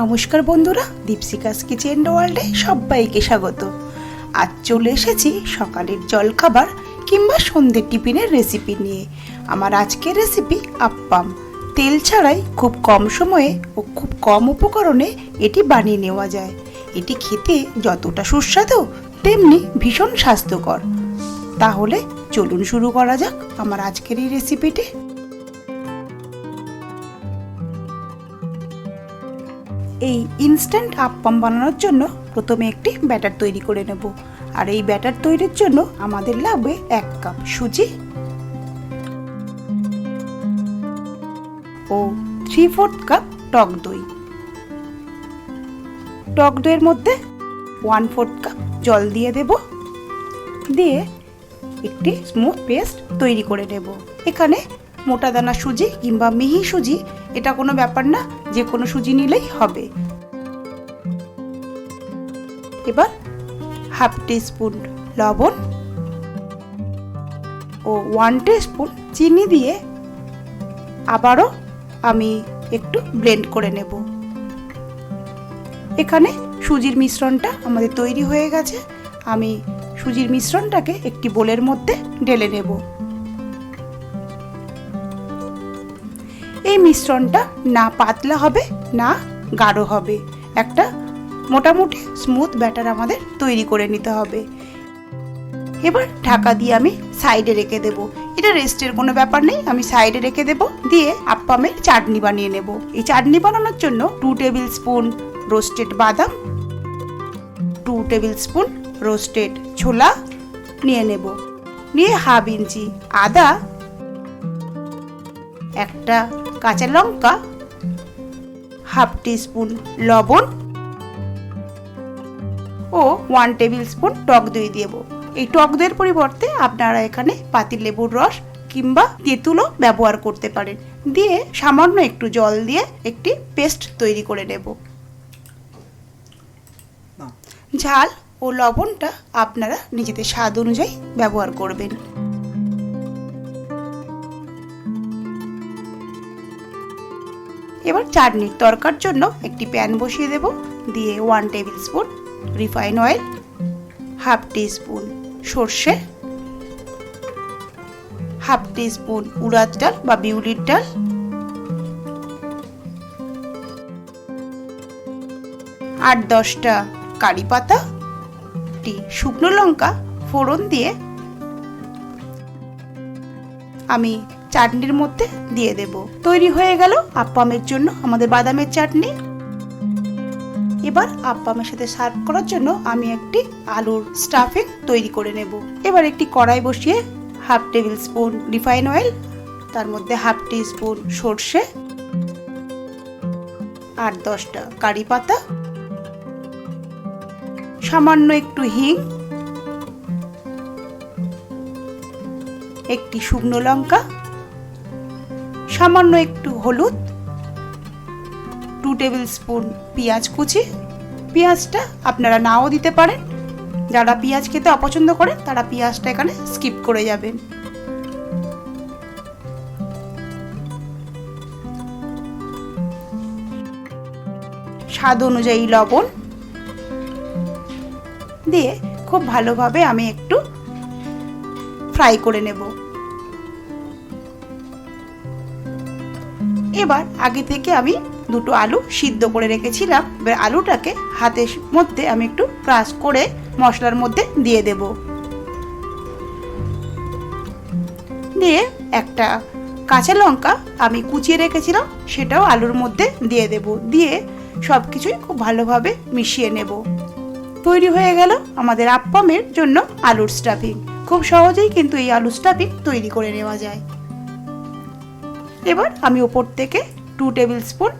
নমস্কার বন্ধুরা দীপসিকাস কিচেন ওয়ার্ল্ডে সবাইকে স্বাগত। আজ চলে এসেছি সকালের জলখাবার কিংবা সন্ধ্যের টিফিনের রেসিপি নিয়ে। আমার আজকের রেসিপি আপ্পাম তেল ছাড়াই খুব কম সময়ে ও খুব কম উপকরণে এটি বানিয়ে নেওয়া যায়। এটি খেতে যতটা সুস্বাদু, তেমনি ভীষণ স্বাস্থ্যকর। তাহলে চলুন শুরু করা যাক আমার আজকের এই রেসিপিটি এই ইনস্ট্যান্ট আপ্পাম বানানোর জন্য প্রথমে একটি ব্যাটার তৈরি করে নেব। আর এই ব্যাটার তৈরির জন্য আমাদের লাগবে এক কাপ সুজি। ও থ্রি ফোর্থ কাপ টক দই। টক দইয়ের মধ্যে ওয়ান ফোর্থ কাপ জল দিয়ে দেব। দিয়ে একটি স্মুথ পেস্ট তৈরি করে নেব। এখানে মোটা দানা সুজি কিংবা মিহি সুজি, এটা কোনো ব্যাপার না। যে কোনো সুজি নিলেই হবে। এবার হাফ স্পুন লবণ ও ওয়ান স্পুন চিনি দিয়ে আবারও আমি একটু ব্লেন্ড করে নেব। এখানে সুজির মিশ্রণটা আমাদের তৈরি হয়ে গেছে। আমি সুজির মিশ্রণটাকে একটি বোলের মধ্যে ঢেলে নেব। মিশ্রণটা না পাতলা হবে, না গাঢ় হবে। একটা মোটামুটি স্মুথ ব্যাটার আমাদের তৈরি করে নিতে হবে। এবার ঢাকা দিয়ে আমি সাইডে রেখে দেব। এটা রেস্টের কোনো ব্যাপার নেই, আমি সাইডে রেখে দেব। দিয়ে আপ্পামের চাটনি বানিয়ে নেব। এই চাটনি বানানোর জন্য টু টেবিল স্পুন রোস্টেড বাদাম টু টেবিল স্পুন রোস্টেড ছোলা নিয়ে নেব। নিয়ে হাফ ইঞ্চি আদা, একটা কাঁচা লঙ্কা হাফ টি স্পুন লবণ ও ওয়ান টেবিল স্পুন টক দই দেব। এই টক দইয়ের পরিবর্তে আপনারা এখানে পাতিল লেবুর রস কিংবা তেঁতুলও ব্যবহার করতে পারেন। দিয়ে সামান্য একটু জল দিয়ে একটি পেস্ট তৈরি করে নেব। ঝাল ও লবণটা আপনারা নিজেদের স্বাদ অনুযায়ী ব্যবহার করবেন। এবার চাটনির তরকার জন্য একটি প্যান বসিয়ে দেব। দিয়ে one tablespoon refine oil half spoon সর্ষে হাফ স্পুন উড়াদ ডাল বা বিউলির ডাল। আট দশটা কারি পাতা, একটি শুকনো লঙ্কা ফোড়ন দিয়ে আমি চাটনির মধ্যে দিয়ে দেব। তৈরি হয়ে গেল আপ্পামের জন্য আমাদের বাদামের চাটনি। এবার আপ্পামের সাথে সার্ভ করার জন্য আমি একটি আলুর স্টাফিং তৈরি করে নেব। এবার একটি কড়াই বসিয়ে half tablespoon refine oil তার মধ্যে হাফ টি স্পুন সর্ষে, আর দশটা কারি পাতা, সামান্য একটু হিং, একটি শুকনো লঙ্কা সামান্য একটু হলুদ টু টেবিল স্পুন পেঁয়াজ কুচি। পেঁয়াজটা আপনারা নাও দিতে পারেন। যারা পেঁয়াজ খেতে অপছন্দ করেন তারা পেঁয়াজটা এখানে স্কিপ করে যাবেন। স্বাদ অনুযায়ী লবণ দিয়ে খুব ভালোভাবে আমি একটু ফ্রাই করে নেব। এবার আগে থেকে আমি দুটো আলু সিদ্ধ করে রেখেছিলাম। এবার আলুটাকে হাতের মধ্যে আমি একটু ক্রাশ করে মশলার মধ্যে দিয়ে দেব। দিয়ে একটা কাঁচা লঙ্কা আমি কুচিয়ে রেখেছিলাম, সেটাও আলুর মধ্যে দিয়ে দেব। দিয়ে সব কিছুই খুব ভালোভাবে মিশিয়ে নেব। তৈরি হয়ে গেল আমাদের আপ্পামের জন্য আলুর স্টাফিং খুব সহজেই কিন্তু এই আলু স্টাফিং তৈরি করে নেওয়া যায়। এবার আমি ওপর থেকে টু টেবিল স্পুন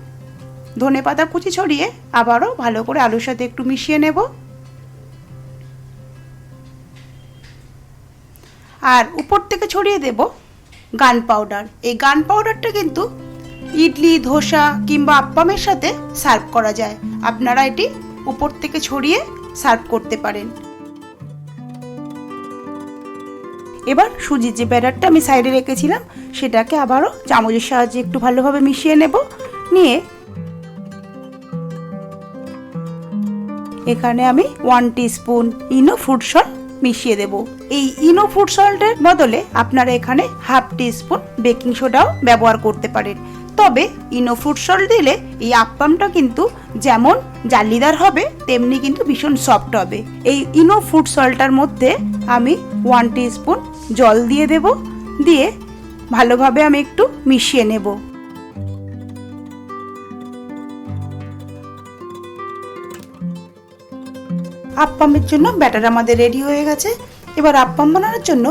ধনে পাতা কুচি ছড়িয়ে আবারও ভালো করে আলুর সাথে একটু মিশিয়ে নেব। আর উপর থেকে ছড়িয়ে দেব গান পাউডার এই গান পাউডারটা কিন্তু ইডলি, ধোসা কিংবা আপ্পামের সাথে সার্ভ করা যায়। আপনারা এটি উপর থেকে ছড়িয়ে সার্ভ করতে পারেন। এবার সুজির যে ব্যাটারটা আমি সাইডে রেখেছিলাম সেটাকে আবারও চামচের সাহায্যে একটু ভালোভাবে মিশিয়ে নেব। নিয়ে এখানে আমি one spoon Eno fruit salt মিশিয়ে দেব। এই ইনো ফ্রুট সল্টের বদলে আপনারা এখানে হাফ স্পুন বেকিং সোডাও ব্যবহার করতে পারেন। তবে ইনো ফ্রুট সল্ট দিলে এই আপ্পামটা কিন্তু যেমন জালিদার হবে, তেমনি কিন্তু ভীষণ সফট হবে। এই ইনো ফ্রুট সল্টটার মধ্যে আমি ওয়ান স্পুন জল দিয়ে দেব। দিয়ে ভালোভাবে আমি একটু মিশিয়ে নেব। আপ্পামের জন্য ব্যাটার আমাদের রেডি হয়ে গেছে। এবার আপ্পাম বানানোর জন্য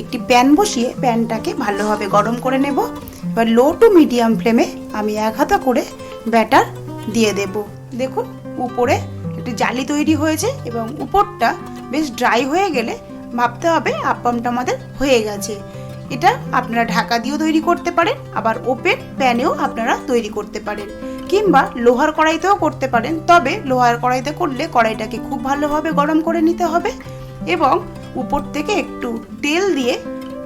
একটি প্যান বসিয়ে প্যানটাকে ভালোভাবে গরম করে নেব। এবার লো টু মিডিয়াম ফ্লেমে আমি এক হাতা করে ব্যাটার দিয়ে দেব। দেখুন, উপরে একটি জালি তৈরি হয়েছে এবং উপরটা বেশ ড্রাই হয়ে গেলে ভাবতে হবে আপ্পামটা আমাদের হয়ে গেছে। এটা আপনারা ঢাকা দিয়েও তৈরি করতে পারেন, আবার ওপেন প্যানেও আপনারা তৈরি করতে পারেন। কিংবা লোহার কড়াইতেও করতে পারেন, তবে লোহার কড়াইতে করলে কড়াইটাকে খুব ভালোভাবে গরম করে নিতে হবে এবং উপর থেকে একটু তেল দিয়ে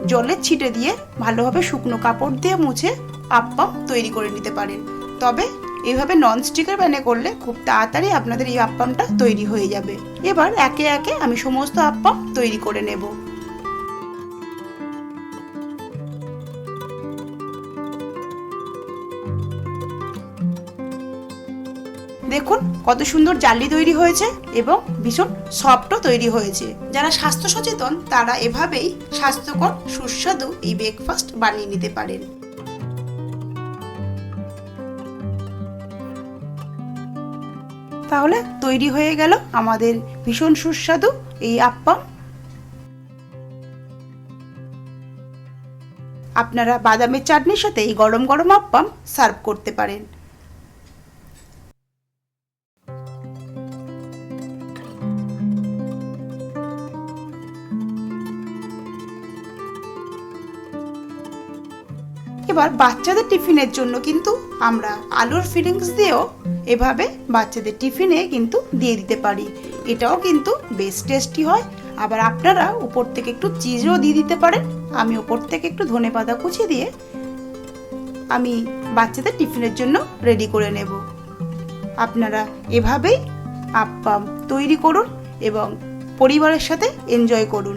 জলের ছিটে দিয়ে ভালোভাবে শুকনো কাপড় দিয়ে মুছে আপ্পাম তৈরি করে নিতে পারেন। তবে এইভাবে ননস্টিকের প্যানে করলে খুব তাড়াতাড়ি আপনাদের এই আপ্পামটা তৈরি হয়ে যাবে। এবার একে একে আমি সমস্ত আপ্পাম তৈরি করে নেব। কত সুন্দর জালি তৈরি হয়েছে এবং ভীষণ সফটও তৈরি হয়েছে। যারা স্বাস্থ্য সচেতন, তারা এভাবেই স্বাস্থ্যকর, সুস্বাদু এই ব্রেকফাস্ট বানিয়ে নিতে পারেন। তাহলে তৈরি হয়ে গেল আমাদের ভীষণ সুস্বাদু এই আপ্পাম আপনারা বাদামের চাটনির সাথে এই গরম গরম আপ্পাম সার্ভ করতে পারেন। এবার বাচ্চাদের টিফিনের জন্য কিন্তু আমরা আলুর ফিলিংস দিয়েও এভাবে বাচ্চাদের টিফিনে কিন্তু দিয়ে দিতে পারি। এটাও কিন্তু বেশ টেস্টি হয়। আবার আপনারা উপর থেকে একটু চিজও দিয়ে দিতে পারেন। আমি উপর থেকে একটু ধনে পাতা কুচি দিয়ে আমি বাচ্চাদের টিফিনের জন্য রেডি করে নেব। আপনারা এভাবেই আপ্পাম তৈরি করুন এবং পরিবারের সাথে এনজয় করুন।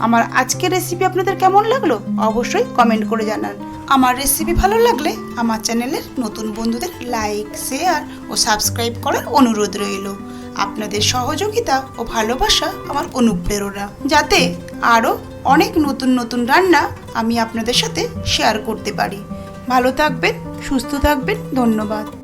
আমার আজকের রেসিপি আপনাদের কেমন লাগল? অবশ্যই কমেন্ট করে জানান। আমার রেসিপি ভালো লাগলে আমার চ্যানেলের নতুন বন্ধুদের লাইক শেয়ার ও সাবস্ক্রাইব করার অনুরোধ রইল। আপনাদের সহযোগিতা ও ভালোবাসা আমার অনুপ্রেরণা। যাতে আরও অনেক নতুন নতুন রান্না আমি আপনাদের সাথে শেয়ার করতে পারি। ভালো থাকবেন, সুস্থ থাকবেন, ধন্যবাদ।